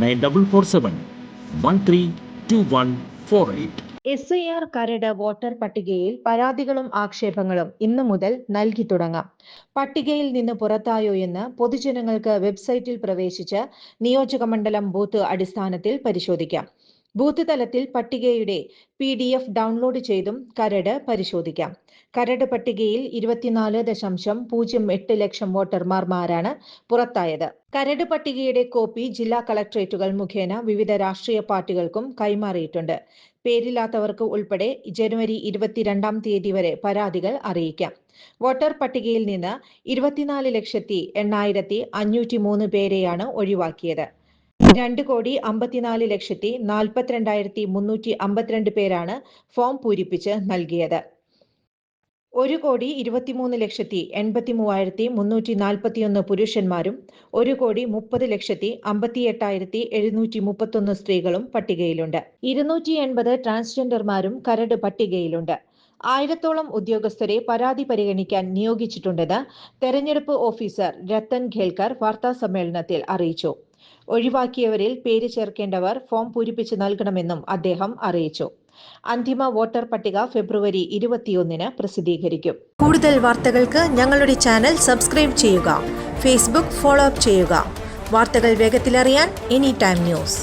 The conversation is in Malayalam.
nine double four seven one three two one four eight. S I R കരട് വോട്ടർ പട്ടികയിൽ പരാതികളും ആക്ഷേപങ്ങളും ഇന്നു മുതൽ നൽകി തുടങ്ങാം. പട്ടികയിൽ നിന്ന് പുറത്തായോ എന്ന് പൊതുജനങ്ങൾക്ക് വെബ്സൈറ്റിൽ പ്രവേശിച്ച് നിയോജക മണ്ഡലം ബൂത്ത് അടിസ്ഥാനത്തിൽ പരിശോധിക്കാം. ബൂത്ത് തലത്തിൽ പട്ടികയുടെ പി ഡി എഫ് ഡൗൺലോഡ് ചെയ്തും കരട് പരിശോധിക്കാം. കരട് പട്ടികയിൽ ഇരുപത്തിനാല് ദശാംശം പൂജ്യം എട്ട് ലക്ഷം വോട്ടർമാർമാരാണ് പുറത്തായത്. കരട് പട്ടികയുടെ കോപ്പി ജില്ലാ കളക്ടറേറ്റുകൾ മുഖേന വിവിധ രാഷ്ട്രീയ പാർട്ടികൾക്കും കൈമാറിയിട്ടുണ്ട്. പേരില്ലാത്തവർക്ക് ഉൾപ്പെടെ ജനുവരി ഇരുപത്തിരണ്ടാം തീയതി വരെ പരാതികൾ അറിയിക്കാം. വോട്ടർ പട്ടികയിൽ നിന്ന് ഇരുപത്തിനാല് ലക്ഷത്തി എണ്ണായിരത്തി അഞ്ഞൂറ്റി മൂന്ന് പേരെയാണ് ഒഴിവാക്കിയത്. രണ്ട് കോടി അമ്പത്തിനാല് ലക്ഷത്തി നാൽപ്പത്തിരണ്ടായിരത്തി മുന്നൂറ്റി അമ്പത്തിരണ്ട് പേരാണ് ഫോം പൂരിപ്പിച്ച് നൽകിയത്. ഒരു കോടി ഇരുപത്തിമൂന്ന് ലക്ഷത്തി എൺപത്തി മൂവായിരത്തി മുന്നൂറ്റി നാൽപ്പത്തിയൊന്ന് പുരുഷന്മാരും ഒരു കോടി മുപ്പത് ലക്ഷത്തി അമ്പത്തി എട്ടായിരത്തി എഴുന്നൂറ്റി മുപ്പത്തൊന്ന് സ്ത്രീകളും പട്ടികയിലുണ്ട്. ഇരുന്നൂറ്റി എൺപത് ട്രാൻസ്ജെൻഡർമാരും കരട് പട്ടികയിലുണ്ട്. ആയിരത്തോളം ഉദ്യോഗസ്ഥരെ പരാതി പരിഗണിക്കാൻ നിയോഗിച്ചിട്ടുണ്ടെന്ന് തെരഞ്ഞെടുപ്പ് ഓഫീസർ രത്തൻ ഖേൽക്കർ വാർത്താ സമ്മേളനത്തിൽ അറിയിച്ചു. ഒഴിവാക്കിയവരിൽ പേര് ചേർക്കേണ്ടവർ ഫോം പൂരിപ്പിച്ച് നൽകണമെന്നും അദ്ദേഹം അറിയിച്ചു. അന്തിമ വോട്ടർ പട്ടിക ഫെബ്രുവരി ഇരുപത്തിയൊന്നിന് പ്രസിദ്ധീകരിക്കും. കൂടുതൽ വാർത്തകൾക്ക് ഞങ്ങളുടെ ചാനൽ സബ്സ്ക്രൈബ് ചെയ്യുക ഫേസ്ബുക്ക് ഫോളോ അപ്പ് ചെയ്യുക. വാർത്തകൾ വേഗത്തിലറിയാൻ എനി ടൈം ന്യൂസ്.